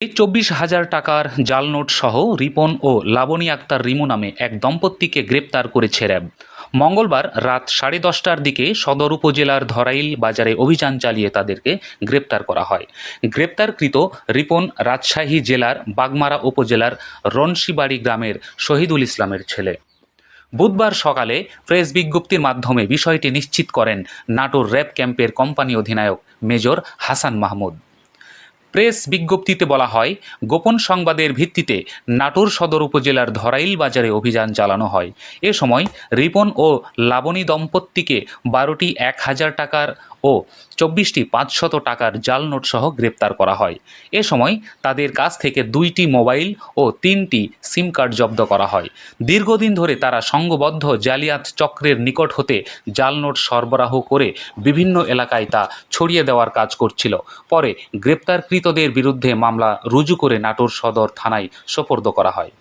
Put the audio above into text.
এই চব্বিশ হাজার টাকার জাল নোট সহ রিপন ও লাবণী আক্তার রিমু নামে এক দম্পতিকে গ্রেপ্তার করেছে র্যাব। মঙ্গলবার রাত সাড়ে দশটার দিকে সদর উপজেলার ধরাইল বাজারে অভিযান চালিয়ে তাদেরকে গ্রেপ্তার করা হয়। গ্রেপ্তারকৃত রিপন রাজশাহী জেলার বাগমারা উপজেলার রনশিবাড়ি গ্রামের শহীদুল ইসলামের ছেলে। বুধবার সকালে প্রেস বিজ্ঞপ্তির মাধ্যমে বিষয়টি নিশ্চিত করেন নাটোর র্যাব ক্যাম্পের কোম্পানি অধিনায়ক মেজর হাসান মাহমুদ। প্রেস বিজ্ঞপ্তিতে বলা হয়, গোপন সংবাদের ভিত্তিতে নাটোর সদর উপজেলার ধরাইল বাজারে অভিযান চালানো হয়। এ সময় রিপন ও লাবণী দম্পতিকে বারোটি এক হাজার টাকার ও চব্বিশটি পাঁচশত টাকার জাল নোট সহ গ্রেপ্তার করা হয়। এ সময় তাদের কাছ থেকে দুইটি মোবাইল ও তিনটি সিম কার্ড জব্দ করা হয়। দীর্ঘদিন ধরে তারা সংঘবদ্ধ জালিয়াত চক্রের নিকট হতে জাল নোট সরবরাহ করে বিভিন্ন এলাকায় তা ছড়িয়ে দেওয়ার কাজ করছিল। পরে গ্রেপ্তারকৃতদের বিরুদ্ধে মামলা রুজু করে নাটোর সদর থানায় সোপর্দ করা হয়।